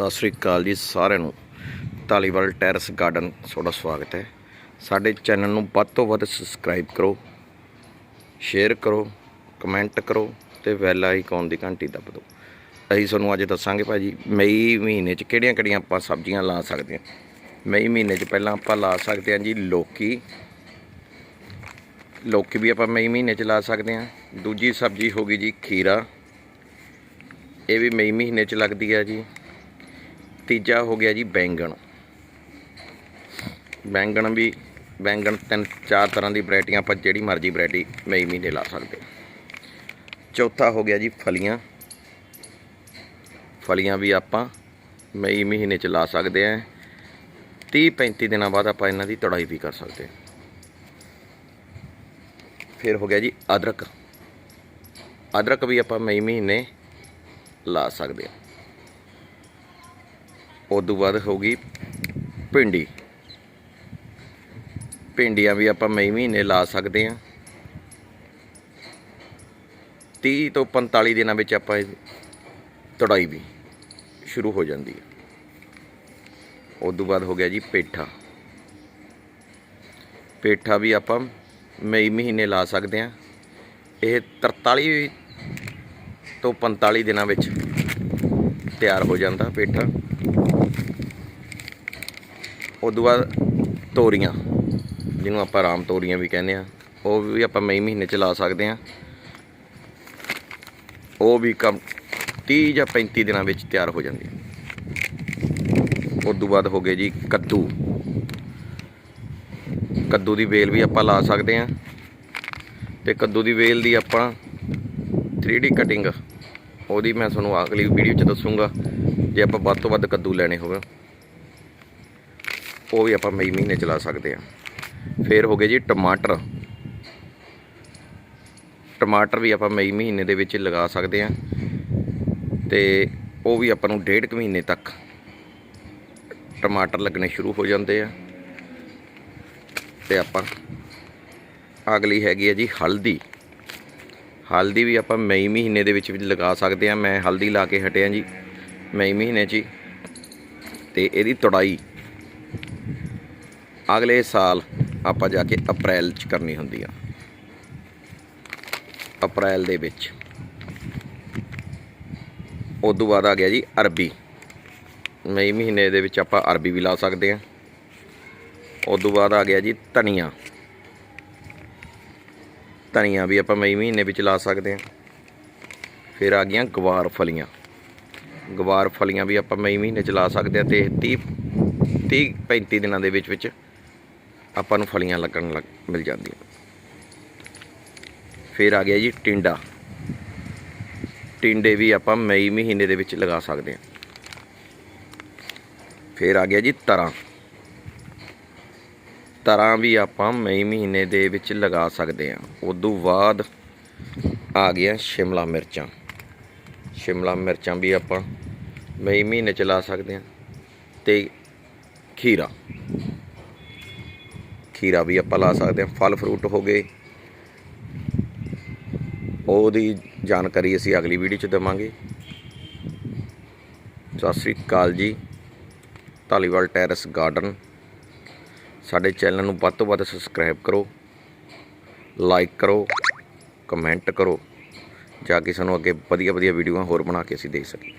ਸਤਿ ਸ੍ਰੀ ਅਕਾਲ ਜੀ ਸਾਰਿਆਂ ਨੂੰ। ਧਾਲੀਵਾਲ ਟੈਰਸ ਗਾਰਡਨ, ਤੁਹਾਡਾ ਸਵਾਗਤ ਹੈ। ਸਾਡੇ ਚੈਨਲ ਨੂੰ ਵੱਧ ਤੋਂ ਵੱਧ ਸਬਸਕ੍ਰਾਈਬ ਕਰੋ, ਸ਼ੇਅਰ ਕਰੋ, ਕਮੈਂਟ ਕਰੋ ਤੇ ਬੈਲ ਆਈਕਨ ਦੀ ਘੰਟੀ ਦੱਬ ਦਿਓ। ਅਸੀਂ ਤੁਹਾਨੂੰ ਅੱਜ ਦੱਸਾਂਗੇ ਭਾਜੀ ਮਈ ਮਹੀਨੇ 'ਚ ਕਿਹੜੀਆਂ-ਕਿਹੜੀਆਂ ਆਪਾਂ ਸਬਜ਼ੀਆਂ ਲਾ ਸਕਦੇ ਹਾਂ। ਮਈ ਮਹੀਨੇ 'ਚ ਪਹਿਲਾਂ ਆਪਾਂ ਲਾ ਸਕਦੇ ਹਾਂ ਜੀ ਲੋਕੀ। ਲੋਕੀ ਵੀ ਆਪਾਂ ਮਈ ਮਹੀਨੇ 'ਚ ਲਾ ਸਕਦੇ ਹਾਂ। ਦੂਜੀ ਸਬਜ਼ੀ ਹੋ ਗਈ ਜੀ ਖੀਰਾ। ਇਹ ਵੀ ਮਈ ਮਹੀਨੇ 'ਚ ਲੱਗਦੀ ਹੈ ਜੀ। ਤੀਜਾ ਹੋ ਗਿਆ ਜੀ ਬੈਂਗਣ। ਬੈਂਗਣ ਵੀ, ਬੈਂਗਣ ਤਿੰਨ, ਚਾਰ ਤਰ੍ਹਾਂ ਦੀ ਵੈਰਾਈਟੀਆਂ, ਆਪਾਂ ਜਿਹੜੀ ਮਰਜ਼ੀ ਵੈਰਾਈਟੀ ਮਈ ਮਹੀਨੇ ਲਾ ਸਕਦੇ। ਚੌਥਾ ਹੋ ਗਿਆ ਜੀ ਫਲੀਆਂ। ਫਲੀਆਂ ਵੀ ਆਪਾਂ ਮਈ ਮਹੀਨੇ 'ਚ ਲਾ ਸਕਦੇ ਆ। 30 35 ਦਿਨਾਂ ਬਾਅਦ ਆਪਾਂ ਇਹਨਾਂ ਦੀ ਤੜਾਈ ਵੀ ਕਰ ਸਕਦੇ ਫਿਰ ਹੋ ਗਿਆ ਜੀ ਅਦਰਕ। ਅਦਰਕ ਵੀ ਆਪਾਂ ਮਈ ਮਹੀਨੇ ਲਾ ਸਕਦੇ ਹਾਂ ਉਸ ਤੋਂ ਬਾਅਦ ਹੋਊਗੀ ਭਿੰਡੀ। ਭਿੰਡੀਆਂ ਵੀ ਆਪਾਂ ਮਈ ਮਹੀਨੇ ਲਾ ਸਕਦੇ ਹਾਂ। 30 ਤੋਂ 45 ਦਿਨਾਂ ਵਿੱਚ ਆਪਾਂ ਇਹ ਤੜਾਈ ਵੀ ਸ਼ੁਰੂ ਹੋ ਜਾਂਦੀ ਹੈ। ਉਸ ਤੋਂ ਬਾਅਦ ਹੋ ਗਿਆ ਜੀ ਪੇਠਾ। ਪੇਠਾ ਵੀ ਆਪਾਂ ਮਈ ਮਹੀਨੇ ਲਾ ਸਕਦੇ ਹਾਂ। ਇਹ 43 ਤੋਂ 45 ਦਿਨਾਂ ਵਿੱਚ ਤਿਆਰ ਹੋ ਜਾਂਦਾ ਪੇਠਾ। ਉਸ ਤੋਂ ਬਾਅਦ ਤੋਰੀਆਂ, ਜਿਹਨੂੰ ਆਪਾਂ ਰਾਮ ਤੋਰੀਆਂ ਵੀ ਕਹਿੰਦੇ ਆ, ਉਹ ਵੀ ਆਪਾਂ ਮਈ ਮਹੀਨੇ ਚ ਲਾ ਸਕਦੇ ਆ। ਉਹ ਵੀ ਕੰਮ 30 ਜਾਂ 35 ਦਿਨਾਂ ਵਿੱਚ ਤਿਆਰ ਹੋ ਜਾਂਦੀ ਉਸ ਤੋਂ ਬਾਅਦ ਹੋ ਗਏ ਜੀ ਕੱਦੂ। ਕੱਦੂ ਦੀ ਵੇਲ ਵੀ ਆਪਾਂ ਲਾ ਸਕਦੇ ਆ। ਤੇ ਕੱਦੂ ਦੀ ਵੇਲ ਦੀ ਆਪਾਂ 3D ਕਟਿੰਗ ਉਹਦੀ ਮੈਂ ਤੁਹਾਨੂੰ ਅਗਲੀ ਵੀਡੀਓ 'ਚ ਦੱਸੂਗਾ, ਜੇ ਆਪਾਂ ਵੱਧ ਤੋਂ ਵੱਧ ਕੱਦੂ ਲੈਣੇ ਹੋਵੇ। ਉਹ ਵੀ ਆਪਾਂ ਮਈ ਮਹੀਨੇ ਚਲਾ ਸਕਦੇ ਆ। ਫਿਰ ਹੋ ਗਏ ਜੀ ਟਮਾਟਰ। ਟਮਾਟਰ ਵੀ ਆਪਾਂ ਮਈ ਮਹੀਨੇ ਦੇ ਵਿੱਚ ਲਗਾ ਸਕਦੇ ਆ। ਤੇ ਉਹ ਵੀ ਆਪਾਂ ਨੂੰ ਡੇਢ ਕੁ ਮਹੀਨੇ ਤੱਕ ਟਮਾਟਰ ਲੱਗਣੇ ਸ਼ੁਰੂ ਹੋ ਜਾਂਦੇ ਆ। ਤੇ ਆਪਾਂ ਅਗਲੀ ਹੈਗੀ ਹੈ ਜੀ ਹਲਦੀ। ਹਲਦੀ ਵੀ ਆਪਾਂ ਮਈ ਮਹੀਨੇ ਦੇ ਵਿੱਚ ਵੀ ਲਗਾ ਸਕਦੇ ਆ। ਮੈਂ ਹਲਦੀ ਲਾ ਕੇ ਹਟਿਆ ਜੀ ਮਈ ਮਹੀਨੇ 'ਚ ਹੀ। ਤੇ ਇਹਦੀ ਤੜਾਈ। ਅਗਲੇ ਸਾਲ ਆਪਾਂ ਜਾ ਕੇ ਅਪ੍ਰੈਲ 'ਚ ਕਰਨੀ ਹੁੰਦੀ ਆ। ਅਪ੍ਰੈਲ ਦੇ ਵਿੱਚ। ਉਸ ਤੋਂ ਬਾਅਦ ਆ ਗਿਆ ਜੀ ਅਰਬੀ। ਮਈ ਮਹੀਨੇ ਦੇ ਵਿੱਚ ਆਪਾਂ ਅਰਬੀ ਵੀ ਲਾ ਸਕਦੇ ਆ। ਉਸ ਤੋਂ ਬਾਅਦ ਆ ਗਿਆ ਜੀ ਧਨੀਆ। ਧਨੀਆ ਵੀ ਆਪਾਂ ਮਈ ਮਹੀਨੇ ਵਿੱਚ ਲਾ ਸਕਦੇ ਆ। ਫਿਰ ਆ ਗਈਆਂ ਗਵਾਰ ਫਲੀਆਂ। ਗਵਾਰ ਫਲੀਆਂ ਵੀ ਆਪਾਂ ਮਈ ਮਹੀਨੇ ਚ ਲਾ ਸਕਦੇ ਆ ਤੇ 30 30 35 ਦਿਨਾਂ ਦੇ ਵਿੱਚ ਵਿੱਚ ਆਪਾਂ ਨੂੰ ਫਲੀਆਂ ਲੱਗਣ ਲੱਗ, ਮਿਲ ਜਾਂਦੀਆਂ। ਫਿਰ ਆ ਗਿਆ ਜੀ ਟਿੰਡਾ। ਟਿੰਡੇ ਵੀ ਆਪਾਂ ਮਈ ਮਹੀਨੇ ਦੇ ਵਿੱਚ ਲਗਾ ਸਕਦੇ ਹਾਂ। ਫਿਰ ਆ ਗਿਆ ਜੀ ਤਰਾਂ। ਤਰਾਂ ਵੀ ਆਪਾਂ ਮਈ ਮਹੀਨੇ ਦੇ ਵਿੱਚ ਲਗਾ ਸਕਦੇ ਆ ਉਦੋਂ ਬਾਅਦ ਆ ਗਿਆ ਸ਼ਿਮਲਾ ਮਿਰਚਾਂ। ਸ਼ਿਮਲਾ ਮਿਰਚਾਂ ਵੀ ਆਪਾਂ ਮਈ ਮਹੀਨੇ ਚ ਲਾ ਸਕਦੇ ਹਾਂ। ਤੇ ਖੀਰਾ। ਖੀਰਾ ਵੀ ਆਪਾਂ ਲਾ ਸਕਦੇ ਹਾਂ, ਫਲ ਫਰੂਟ ਹੋ ਗਏ। ਉਹਦੀ ਜਾਣਕਾਰੀ ਅਸੀਂ ਅਗਲੀ ਵੀਡੀਓ ਚ ਦੇਵਾਂਗੇ। ਸਤਿ ਸ੍ਰੀ ਅਕਾਲ ਜੀ। Dhaliwal terrace garden. ਸਾਡੇ ਚੈਨਲ ਨੂੰ ਵੱਧ ਤੋਂ ਵੱਧ ਸਬਸਕ੍ਰਾਈਬ ਕਰੋ ਲਾਈਕ ਕਰੋ ਕਮੈਂਟ ਕਰੋ, ਜਾ ਕੇ ਸਾਨੂੰ ਅੱਗੇ ਵਧੀਆ ਵਧੀਆ ਵੀਡੀਓਆਂ ਹੋਰ ਬਣਾ ਕੇ ਅਸੀਂ ਦੇ ਸਕੀਏ।